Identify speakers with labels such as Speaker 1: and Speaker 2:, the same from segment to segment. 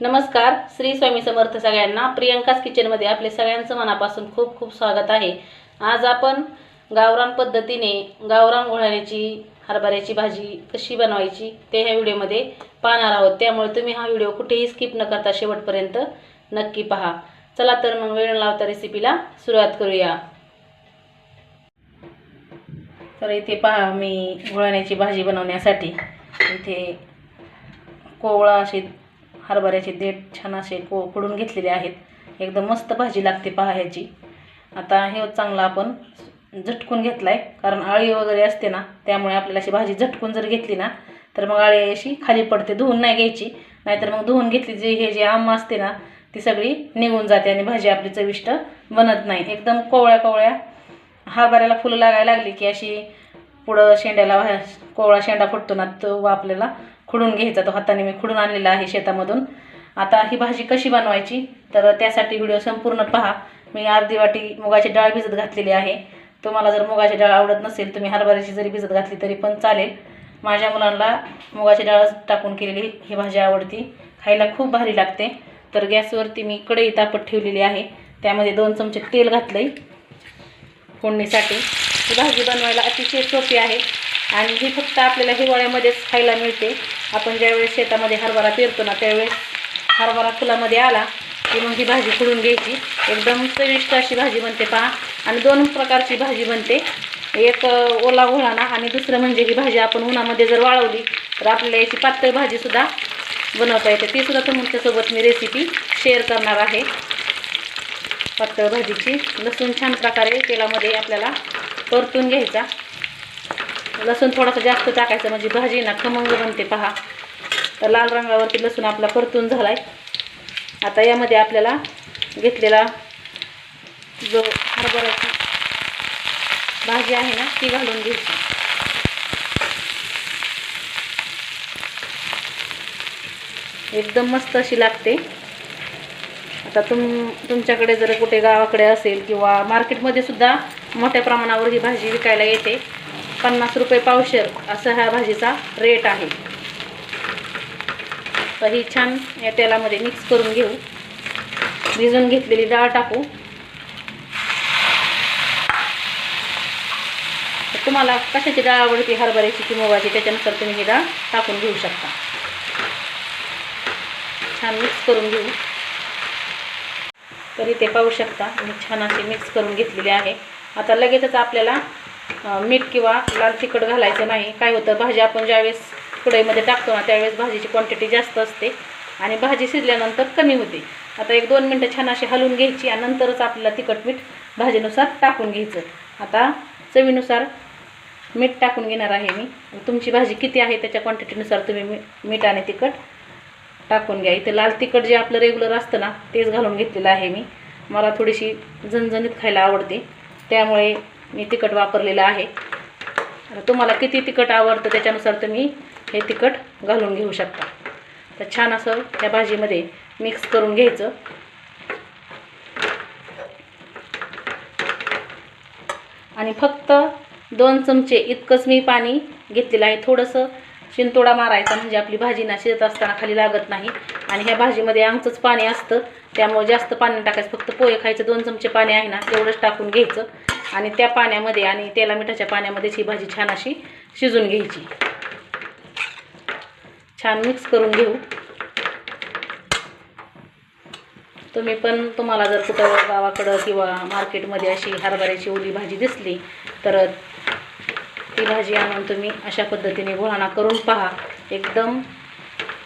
Speaker 1: नमस्कार श्री स्वामी समर्थ सगळ्यांना. प्रियंकाच किचनमध्ये आपले सगळ्यांचं मनापासून खूप खूप स्वागत आहे. आज आपण गावरान पद्धतीने गावरान घोळ्याची हरभऱ्याची भाजी कशी बनवायची ते ह्या व्हिडिओमध्ये पाहणार आहोत. त्यामुळे तुम्ही हा व्हिडिओ कुठेही स्किप न करता शेवटपर्यंत नक्की पहा. चला तर मग वेळ न लावता रेसिपीला सुरुवात करूया. तर इथे पहा मी घोळण्याची भाजी बनवण्यासाठी. इथे कोवळा असे हरभऱ्याचे देठ छान असे को फोडून घेतलेले आहेत. एकदम मस्त भाजी लागते पाहायची. आता हे चांगला आपण झटकून घेतला आहे कारण आळी वगैरे असते ना त्यामुळे आपल्याला अशी भाजी झटकून जर घेतली ना तर मग आळी अशी खाली पडते धुवून नाही घ्यायची. नाहीतर मग धुवून घेतली जे हे जे आम असते ना ती सगळी निघून जाते आणि भाजी आपली चविष्ट बनत नाही. एकदम कोवळ्या कोवळ्या हरभऱ्याला फुलं लागायला लागली की अशी पुढं शेंड्याला कोवळा शेंडा फुटतो ना तो आपल्याला खुडून घ्यायचा तो हाताने मी खुडून आणलेला आहे शेतामधून. आता ही भाजी कशी बनवायची? तर त्यासाठी व्हिडिओ संपूर्ण पहा. मी अर्धी वाटी मुगाची डाळ भिजत घातलेली आहे. तुम्हाला जर मुगाची डाळ आवडत नसेल तुम्ही हरभऱ्याची जरी भिजत घातली तरी पण चालेल. माझ्या मुलांना मुगाची डाळ टाकून केलेली ही भाजी आवडती. खायला खूप भारी लागते. तर गॅसवरती मी कढई तापत ठेवलेली आहे. त्यामध्ये दोन चमचे तेल घातलं आहे फोडणीसाठी. ही भाजी बनवायला अतिशय सोपी आहे. आणि ही फक्त आपल्याला हिवाळ्यामध्येच खायला मिळते. आपण ज्यावेळेस शेतामध्ये हरभरा पेरतो ना त्यावेळेस हरभरा फुलामध्ये आला की मग ही भाजी फुडून घ्यायची. एकदम चविष्ट अशी भाजी बनते पहा. आणि दोन प्रकारची भाजी बनते. एक ओला घोळाना आणि दुसरं म्हणजे ही भाजी आपण उन्हामध्ये जर वाळवली तर आपल्याला याची पातळ भाजीसुद्धा बनवता येते. ती सुद्धा तुमच्यासोबत मी रेसिपी शेअर करणार आहे. पातळ भाजीची लसूण छान प्रकारे तेलामध्ये आपल्याला परतून घ्यायचा. लसूण थोडासा जास्त टाकायचं म्हणजे भाजी ना खमंग बनते पहा. तर लाल रंगावरती लसूण आपला परतून झालाय. आता यामध्ये आपल्याला घेतलेला जो हरभराची भाजी आहे ना ती घालून घ्यायची. एकदम मस्त अशी लागते. आता तुम तुमच्याकडे जर कुठे गावाकडे असेल किंवा मार्केटमध्ये सुद्धा मोठ्या प्रमाणावर ही भाजी विकायला येते. पन्नास रुपये पावशेर असा ह्या भाजीचा रेट आहे. तर ही छान या तेलामध्ये मिक्स करून घेऊ. भिजून घेतलेली डाळ टाकू. तुम्हाला कशाची डाळ आवडते हरभऱ्याची की मुगाची त्याच्यानुसार तुम्ही ही डाळ टाकून घेऊ शकता. छान मिक्स करून घेऊ. तर इथे पाहू शकता मी छान अशी मिक्स करून घेतलेली आहे. आता लगेचच आपल्याला मीठ किंवा लाल तिखट घालायचं नाही. काय होतं भाजी आपण ज्यावेळेस कढईमध्ये टाकतो ना त्यावेळेस भाजीची क्वांटिटी जास्त असते आणि भाजी शिजल्यानंतर कमी होते. आता एक दोन मिनटं छान अशी हलवून घ्यायची आणि नंतरच आपल्याला तिखट मीठ भाजीनुसार टाकून घ्यायचं. आता चवीनुसार मीठ टाकून घेणार आहे मी. तुमची भाजी किती आहे त्याच्या क्वांटिटीनुसार तुम्ही मी मीठ आणि तिखट टाकून घ्या. इथे लाल तिखट जे आपलं रेग्युलर असतं ना तेच घालून घेतलेलं आहे मी. मला थोडीशी झणझणीत खायला आवडते. त्यामुळे मी तिखट वापरलेलं आहे. तुम्हाला किती तिखट आवडतं त्याच्यानुसार तुम्ही हे तिखट घालून घेऊ शकता. तर छान असं त्या भाजीमध्ये मिक्स करून घ्यायचं. आणि फक्त दोन चमचे इतकंच मी पाणी घेतलेलं आहे. थोडंसं शिंतोडा मारायचा म्हणजे आपली भाजी ना शिजत असताना खाली लागत नाही. आणि ह्या भाजीमध्ये आमचंच पाणी असतं. त्यामुळे जास्त पाणी टाकायचं. फक्त पोहे खायचं. दोन चमचे पाणी आहे ना तेवढंच टाकून घ्यायचं. आणि त्या पाण्यामध्ये आणि तेला मिठाच्या पाण्यामध्येच ही भाजी छान अशी शिजून घ्यायची. छान मिक्स करून घेऊ. तुम्ही पण तुम्हाला जर कुठं गावाकडं किंवा मार्केटमध्ये अशी हरभऱ्याची ओली भाजी दिसली तर ती भाजी आणून तुम्ही अशा पद्धतीने घोळाणा करून पहा. एकदम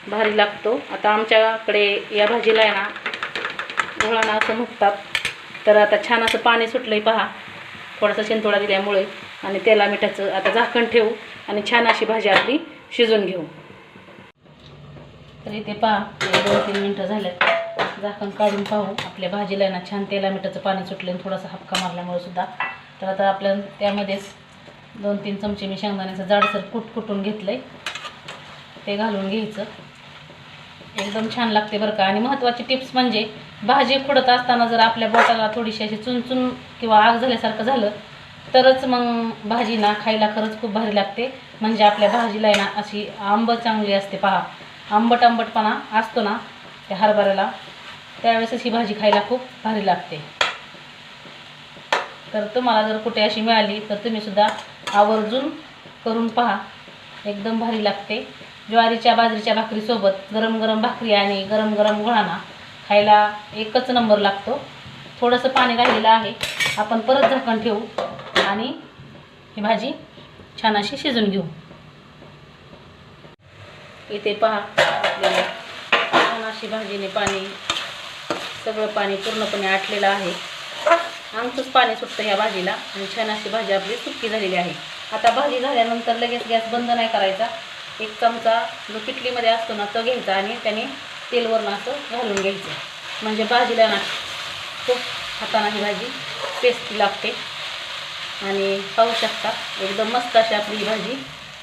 Speaker 1: भारी लागतो. आता आमच्याकडे या भाजीला आहे ना घोळाणा असं म्हणतात तर आता छान असं पाणी सुटलं आहे पहा. थोडासा शिंतोडा दिल्यामुळे आणि तेला मिठाचं आता झाकण ठेवू आणि छान अशी भाजी आपली शिजून घेऊ. तर इथे पहा दोन तीन मिनटं झाल्यात. झाकण काढून पाहू. आपल्या भाजीला ना छान तेला मिठाचं पाणी सुटलं आणि थोडासा हपका मारल्यामुळे सुद्धा. तर आता आपल्या त्यामध्येच दोन तीन चमचे मी शेंगदाण्याचं जाडसर कुट कुटून घेतलं आहे ते घालून घ्यायचं. एकदम छान लागते बरं का. आणि महत्त्वाची टिप्स म्हणजे भाजी खुडत असताना जर आपल्या बोटाला थोडीशी अशी चुनचुन किंवा आग झाल्यासारखं झालं तरच मग भाजी ना खायला खरंच खूप भारी लागते. म्हणजे आपल्या भाजीला ना अशी आंब चांगली असते पहा. आंबट आंबटपणा असतो ना त्या हरभऱ्याला. त्यावेळेसच ही भाजी खायला खूप भारी लागते. तर तुम्हाला जर कुठे अशी मिळाली तर तुम्हीसुद्धा आवर्जून करून पहा. एकदम भारी लागते. ज्वारीच्या बाजरीच्या भाकरीसोबत गरम गरम भाकरी आणि गरम गरम गुळाणा खायला एकच नंबर लागतो. थोडंसं पाणी राहिलेलं आहे. आपण परत झाकण ठेवू आणि ही भाजी छान अशी शिजून घेऊ. इथे पहा आपल्याला छान अशी भाजीने पाणी सगळं पाणी पूर्णपणे आटलेलं आहे. आमचंच पाणी सुटतं ह्या भाजीला आणि छान अशी भाजी आपली सुटकी झालेली आहे. आता भाजी झाल्यानंतर लगेच गॅस बंद नाही करायचा. एक चमचा जो किटलीमध्ये असतो ना तो घ्यायचा आणि त्याने तेलवरून असं घालून घ्यायचं. म्हणजे भाजीला ना खूप हाताना ही भाजी टेस्टी लागते. आणि पाहू शकता एकदम मस्त अशी आपली ही भाजी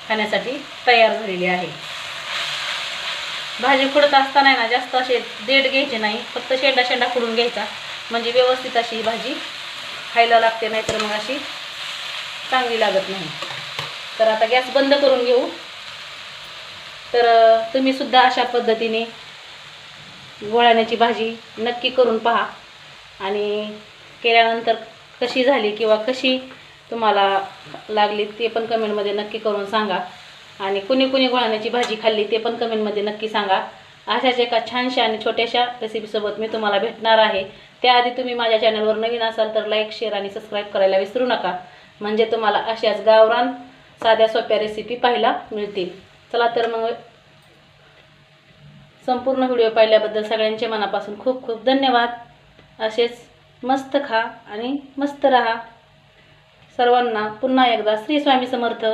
Speaker 1: खाण्यासाठी तयार झालेली आहे. भाजी खुडत असताना ना जास्त असे देठ घ्यायचे नाही फक्त शेंडा शेंडा खुडून घ्यायचा. म्हणजे व्यवस्थित अशी ही भाजी खायला लागते नाहीतर मग अशी चांगली लागत नाही. तर आता गॅस बंद करून घेऊ. तर तुम्ही तुम्हीसुद्धा अशा पद्धतीने गोळाण्याची भाजी नक्की करून पहा. आणि केल्यानंतर कशी झाली किंवा कशी तुम्हाला लागली ते पण कमेंटमध्ये नक्की करून सांगा. आणि कुणी कुणी गोळाण्याची भाजी खाल्ली ते पण कमेंटमध्ये नक्की सांगा. अशाच एका छानशा आणि छोट्याशा रेसिपीसोबत मी तुम्हाला भेटणार आहे. त्याआधी तुम्ही माझ्या चॅनलवर नवीन असाल तर लाईक शेअर आणि सबस्क्राईब करायला विसरू नका. म्हणजे तुम्हाला अशाच गावरान साध्या सोप्या रेसिपी पाहायला मिळतील. चला तर मग संपूर्ण व्हिडिओ पाहिल्याबद्दल सगळ्यांचे मनापासून खूप खूप धन्यवाद. असेच मस्त खा आणि मस्त रहा. सर्वांना पुन्हा एकदा श्री स्वामी समर्थ.